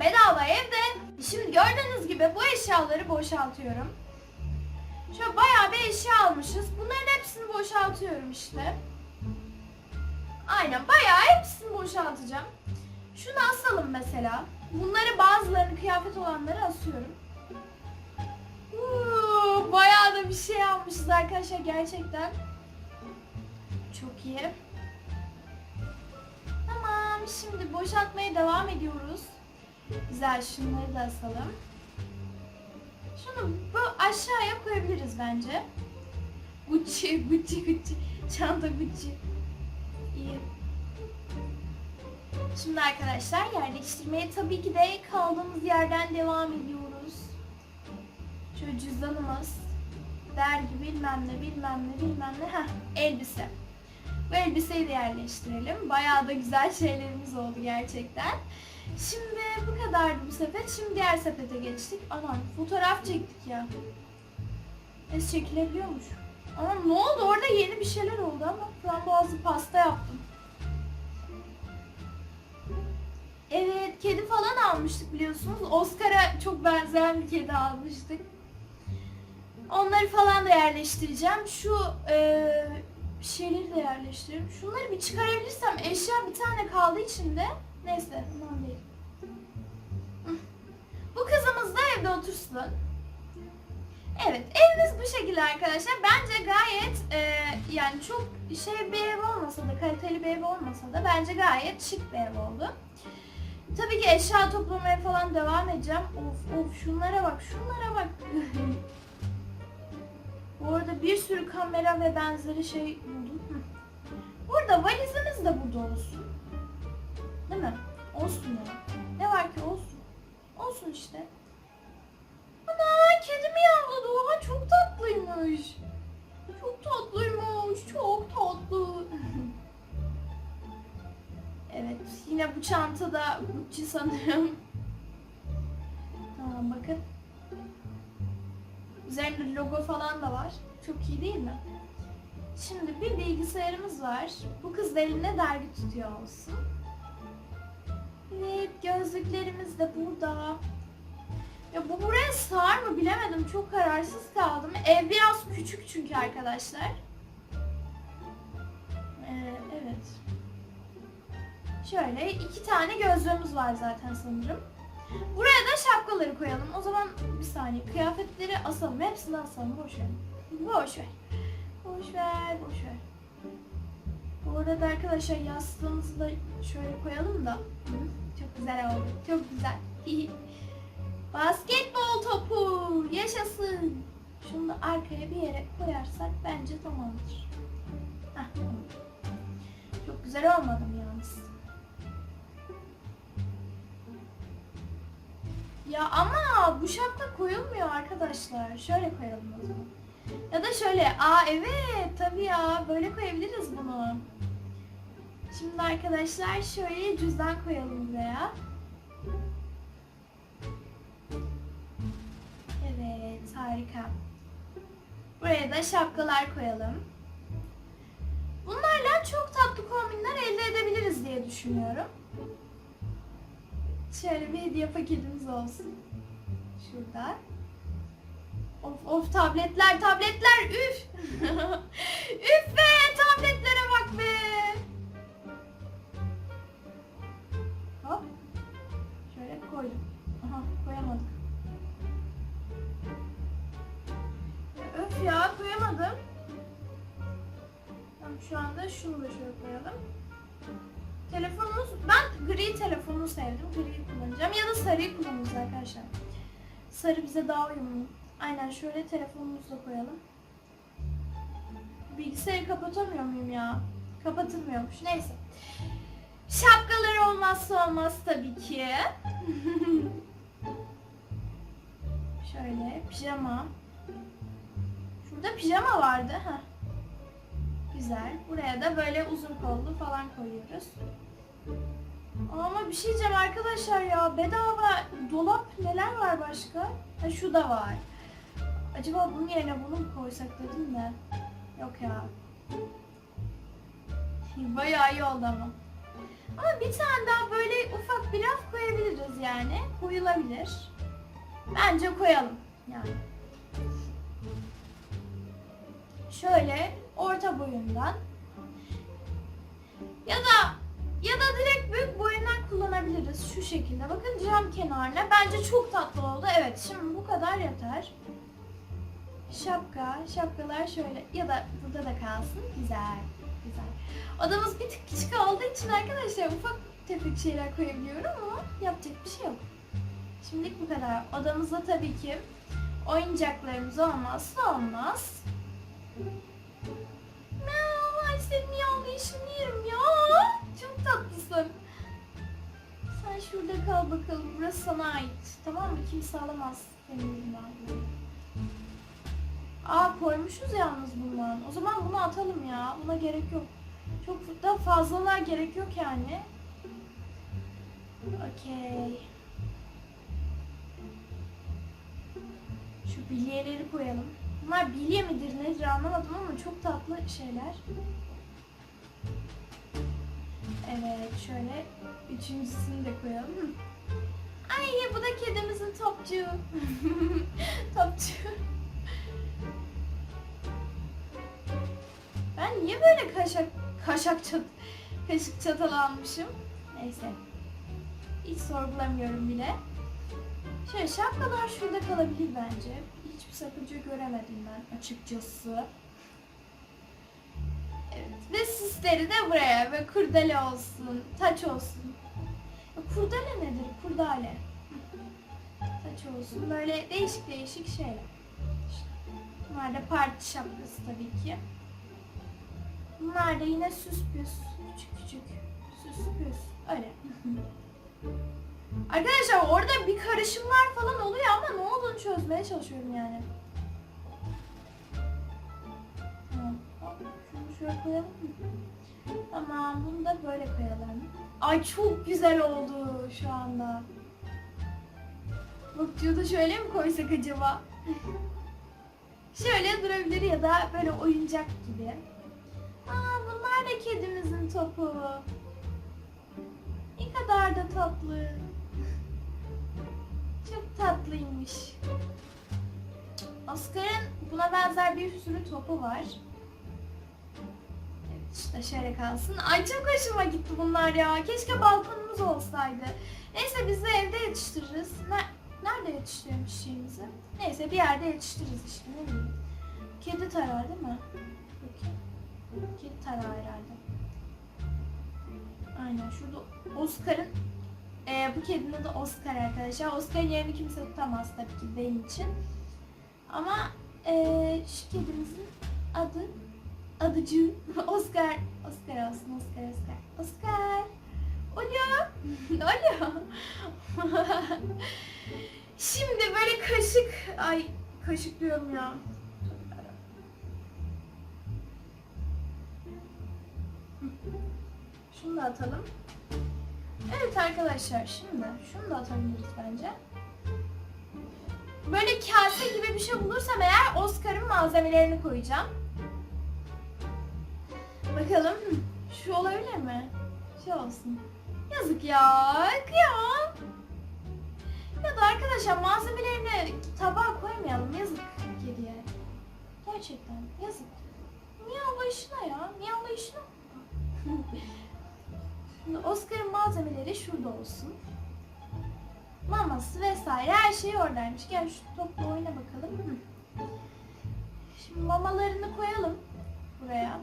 göstereceğim bedava evde. Şimdi gördüğünüz gibi bu eşyaları boşaltıyorum. Şöyle bayağı bir eşya almışız. Bunların hepsini boşaltıyorum işte. Aynen bayağı hepsini boşaltacağım. Şunu asalım mesela. Bunları bazılarını kıyafet olanları asıyorum. Uuu, bayağı da bir şey almışız arkadaşlar gerçekten. Çok iyi. Tamam şimdi boşaltmaya devam ediyoruz. Güzel şunları da asalım. Şunu bu aşağıya koyabiliriz bence. Gucci, Gucci, Gucci. Çanta Gucci. İyi. Şimdi arkadaşlar yerleştirmeye tabii ki de kaldığımız yerden devam ediyoruz. Şöyle cüzdanımız, dergi bilmem ne bilmem ne bilmem ne. Heh, elbise. Bu elbiseyi de yerleştirelim. Bayağı da güzel şeylerimiz oldu gerçekten. Şimdi bu kadardı bu sepet. Şimdi diğer sepete geçtik. Anam fotoğraf çektik ya. Es çekilebiliyormuş. Ama ne oldu? Orada yeni bir şeyler oldu ama frambuazlı pasta yaptım. Evet, kedi falan almıştık biliyorsunuz. Oscar'a çok benzeyen bir kedi almıştık. Onları falan da yerleştireceğim. Şu eee şeyleri de yerleştireyim. Şunları bir çıkarabilirsem eşya bir tane kaldı içinde. Neyse, aman değil. Bu kızımız da evde otursun. Evet, evimiz bu şekilde arkadaşlar. Bence gayet eee, yani çok şey bir ev olmasa da, kaliteli bir ev olmasa da bence gayet şık bir ev oldu. Tabii ki eşya toplamaya falan devam edeceğim. Of of şunlara bak, şunlara bak. Bu arada bir sürü kamera ve benzeri şey buldum. Burada valizimiz de burada olsun. Değil mi? Olsun ya. Ne var ki olsun. Olsun işte. Ana kedi miyavladı. Oha çok tatlıymış. Çok tatlıymış. Çok tatlı. evet yine bu çanta da Gucci sanırım. Tamam bakın. Üzerinde logo falan da var. Çok iyi değil mi? Şimdi bir bilgisayarımız var. Bu kız elinde dergi tutuyor olsun. Evet gözlüklerimiz de burada. Ya bu buraya sığar mı bilemedim. Çok kararsız kaldım. Ev biraz küçük çünkü arkadaşlar. Ee, evet. Şöyle iki tane gözlüğümüz var zaten sanırım. Buraya da şapkaları koyalım. O zaman bir saniye kıyafetleri asalım. Hepsini asalım. Boş ver. Boş ver. Boş ver. Boş ver. Bu arada arkadaşlar yastığımızı da şöyle koyalım da. Hı, Çok güzel oldu. Çok güzel. Basketbol topu. Yaşasın. Şunu da arkaya bir yere koyarsak bence tamamdır. Heh. Çok güzel olmadı mı yalnız? Ya ama bu şapka koyulmuyor arkadaşlar. Şöyle koyalım o zaman. Ya da şöyle. Aa evet tabii ya. Böyle koyabiliriz bunu. Şimdi arkadaşlar şöyle cüzdan koyalım buraya. Evet harika. Buraya da şapkalar koyalım. Bunlarla çok tatlı kombinler elde edebiliriz diye düşünüyorum. Şöyle bir hediye paketimiz olsun. Şurada. Of of tabletler tabletler üf. üf be tabletlere Koydum. Aha koyamadık. Ya öf ya koyamadım. Tamam şu anda şunu da şöyle koyalım. Telefonumuz, ben gri telefonu sevdim. Gri kullanacağım ya da sarıyı kullanırız arkadaşlar. Sarı bize daha uyumlu. Aynen şöyle telefonumuzu da koyalım. Bilgisayarı kapatamıyor muyum ya? Kapatılmıyormuş. Neyse. Şapkaları olmazsa olmaz tabii ki. şöyle pijama. Şurada pijama vardı. Heh. Güzel. Buraya da böyle uzun kollu falan koyuyoruz. Ama bir şey diyeceğim arkadaşlar ya. Bedava dolap neler var başka? Ha şu da var. Acaba bunun yerine bunu mu koysak dedim de. Yok ya. Bayağı iyi oldu ama. Ama bir tane daha böyle ufak bir raf koyabiliriz yani. Koyulabilir. Bence koyalım yani. Şöyle orta boyundan ya da ya da direkt büyük boyundan kullanabiliriz şu şekilde. Bakın cam kenarına. Bence çok tatlı oldu. Evet şimdi bu kadar yeter. Şapka, şapkalar şöyle ya da burada da kalsın. Güzel, güzel. Odamız bir tık küçük olduğu için arkadaşlar ufak tefek şeyler koyabiliyorum ama yapacak bir şey yok. Şimdilik bu kadar. Odamızda tabii ki oyuncaklarımız olmazsa olmaz. Miau, ay senin miyavlayışını yerim ya. Çok tatlısın. Sen şurada kal bakalım. Burası sana ait. Tamam mı? Kimse alamaz senin yüzünden. Aa koymuşuz yalnız bundan. O zaman bunu atalım ya. Buna gerek yok. Çok da fazlalar gerek yok yani. Okey. Şu bilyeleri koyalım. Bunlar bilye midir nedir anlamadım ama çok tatlı şeyler. Evet şöyle üçüncüsünü de koyalım. Ay bu da kedimizin topçu. niye böyle kaşak kaşak çat kaşık çatal almışım? Neyse. Hiç sorgulamıyorum bile. Şöyle şapkalar şurada kalabilir bence. Hiçbir sakınca göremedim ben açıkçası. Evet. Ve süsleri de buraya. Ve kurdele olsun, taç olsun. Kurdele nedir? Kurdale. Taç olsun. Böyle değişik değişik şeyler. Bunlar da parti şapkası tabii ki. Bunlar da yine süs püs. Küçük küçük. Süs püs. Öyle. Arkadaşlar orada bir karışımlar falan oluyor ama ne olduğunu çözmeye çalışıyorum yani. Tamam. Şunu şuraya koyalım mı? Tamam bunu da böyle koyalım. Ay çok güzel oldu şu anda. Bakıyor da şöyle mi koysak acaba? şöyle durabilir ya da böyle oyuncak gibi. Aa bunlar da kedimizin topu. Ne kadar da tatlı. Çok tatlıymış. Oscar'ın buna benzer bir sürü topu var. Evet işte şöyle kalsın. Ay çok hoşuma gitti bunlar ya. Keşke balkonumuz olsaydı. Neyse biz de evde yetiştiririz. Ne- Nerede yetiştiriyormuş şeyimizi? Neyse bir yerde yetiştiririz işte ne bileyim. Kedi tarar değil mi? Bakayım. Kedi tarar herhalde. Aynen şurada Oscar'ın e, bu kedinin adı Oscar arkadaşlar. Oscar'ın yerini kimse tutamaz tabii ki benim için. Ama e, şu kedimizin adı adıcı Oscar. Oscar olsun Oscar Oscar. Oscar. Alo. Alo. Şimdi böyle kaşık ay kaşık diyorum ya. Şunu da atalım. Evet arkadaşlar şimdi şunu da atabiliriz bence. Böyle kase gibi bir şey bulursam eğer Oscar'ın malzemelerini koyacağım. Bakalım şu olabilir mi? Şu olsun. Yazık ya. Kıyamam. Ya da arkadaşlar malzemelerini tabağa koymayalım. Yazık kediye. Gerçekten yazık. Miyavlayışına ya. Miyavlayışına. Şimdi Oscar'ın malzemeleri şurada olsun. Maması vesaire her şey oradaymış. Gel şu topla oyna bakalım. Şimdi mamalarını koyalım buraya.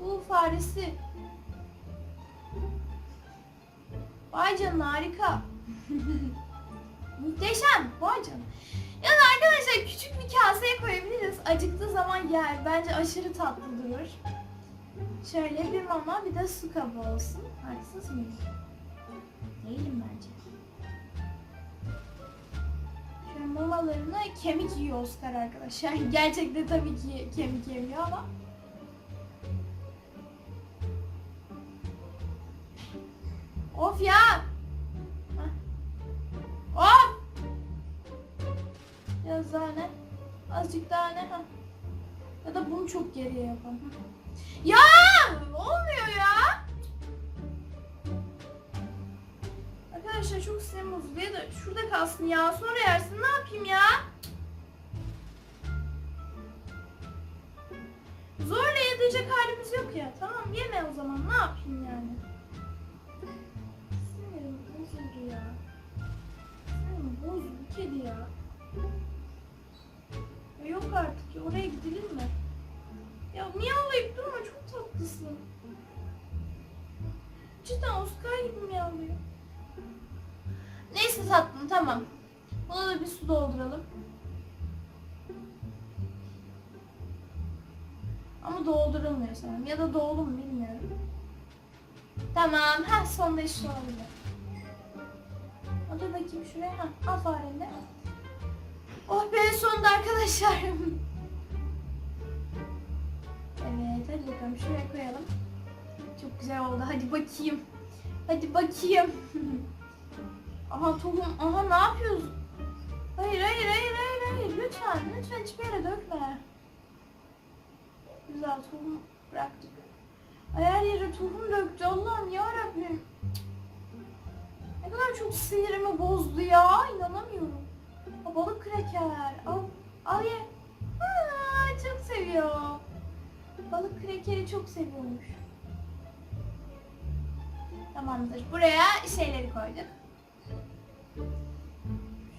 Bu faresi. Vay canına harika. Muhteşem. Vay canına. Ya da arkadaşlar küçük bir kaseye koyabiliriz. Acıktığı zaman yer. Bence aşırı tatlı durur. Şöyle bir mama bir de su kabı olsun. Haksız mıyım? Değilim bence. Şöyle mamalarını kemik yiyor Oscar arkadaşlar. Gerçekten tabii ki kemik yemiyor ama. Of ya. Hah. Of. Biraz daha ne? Azıcık daha ne? Hah. Ya da bunu çok geriye yapalım. Ya olmuyor ya. Arkadaşlar çok sinirim bozuldu ya da şurada kalsın ya. Sonra yersin ne yapayım ya? Zorla yedirecek halimiz yok ya. Tamam yeme o zaman ne yapayım yani? Sinirim bozuldu ya. Sinirim bozuldu kedi ya. Ya oraya gidilir mi? Ya miyavlayıp durma çok tatlısın. Cidden Oscar gibi miyavlıyor. Neyse tatlım tamam. Buna da bir su dolduralım. Ama doldurulmuyor sanırım. Ya da doldu mu bilmiyorum. Tamam. Ha sonda işte olabilir. Otur bakayım şuraya. Ha al fareni. Oh be sonunda arkadaşlar. Hadi bakalım şuraya koyalım. Çok güzel oldu. Hadi bakayım. Hadi bakayım. aha tohum. Aha ne yapıyorsun? Hayır hayır hayır hayır hayır. Lütfen lütfen hiçbir yere dökme. Güzel tohum bıraktık. Ay, Her yere tohum döktü Allah'ım ya Rabbim. Ne kadar çok sinirimi bozdu ya. inanamıyorum. O balık kreker. Al, al ye. Aa, çok seviyor. Balık krekeri çok seviyormuş. Tamamdır. Buraya şeyleri koyduk.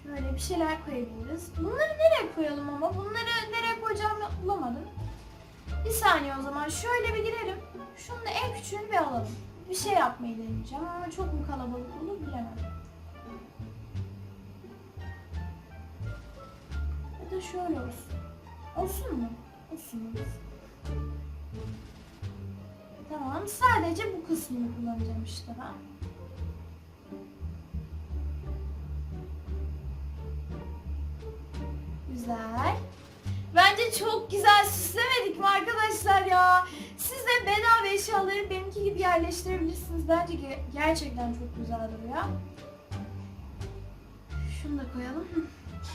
Şöyle bir şeyler koyabiliriz. Bunları nereye koyalım ama? Bunları nereye koyacağımı bulamadım. Bir saniye o zaman şöyle bir girelim. Şunu da en küçüğünü bir alalım. Bir şey yapmayı deneyeceğim ama çok mu kalabalık olur bilemem. Ya da şöyle olsun. Olsun mu? Olsun olsun. Tamam sadece bu kısmını kullanacağım işte ben. Güzel. Bence çok güzel süslemedik mi arkadaşlar ya? Siz de bedava eşyaları benimki gibi yerleştirebilirsiniz. Bence ge- gerçekten çok güzel duruyor. Şunu da koyalım.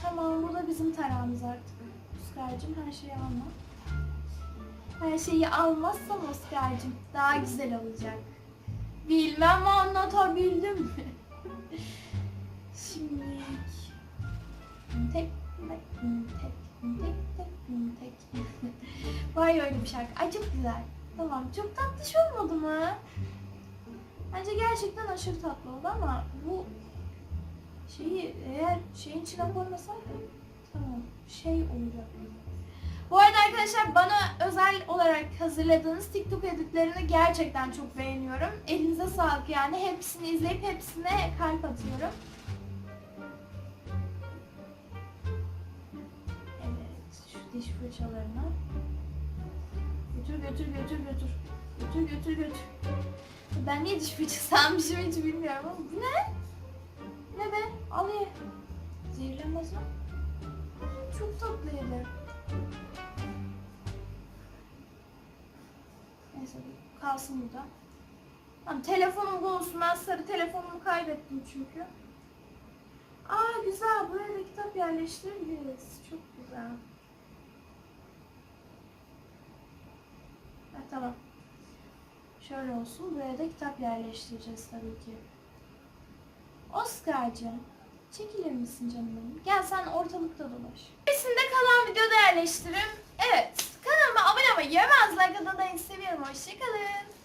Tamam bu da bizim tarağımız artık. Oscar'cığım her şeyi alma. Her şeyi almazsam Oscar'cığım daha güzel olacak. Bilmem anlatabildim mi? Şimdi tek tek tek tek tek tek Vay öyle bir şarkı. Ay çok güzel. Tamam çok tatlış olmadı mı? Bence gerçekten aşırı tatlı oldu ama bu şeyi eğer şeyin içine koymasaydım tamam şey olacak. Bu arada arkadaşlar bana özel olarak hazırladığınız TikTok editlerini gerçekten çok beğeniyorum. Elinize sağlık yani. Hepsini izleyip hepsine kalp atıyorum. Evet, şu diş fırçalarını. Götür götür götür götür. Götür götür götür. Ben niye diş fırçası almışım hiç bilmiyorum ama bu ne? Ne be? Al ye. Zehirlenmez mi? Çok tatlıydı. Neyse bu kalsın burada. Tamam, telefonum bu olsun. Ben sarı telefonumu kaybettim çünkü. Aa güzel. Buraya da kitap yerleştirebiliriz. Çok güzel. Ha, tamam. Şöyle olsun. Buraya da kitap yerleştireceğiz tabii ki. Oscar'cığım. Çekilir misin canım benim? Gel sen ortalıkta dolaş. Gerisinde kalan videoda yerleştiririm. Evet. Kanalıma abone olmayı, yemez like atmayı seviyorum. Hoşçakalın.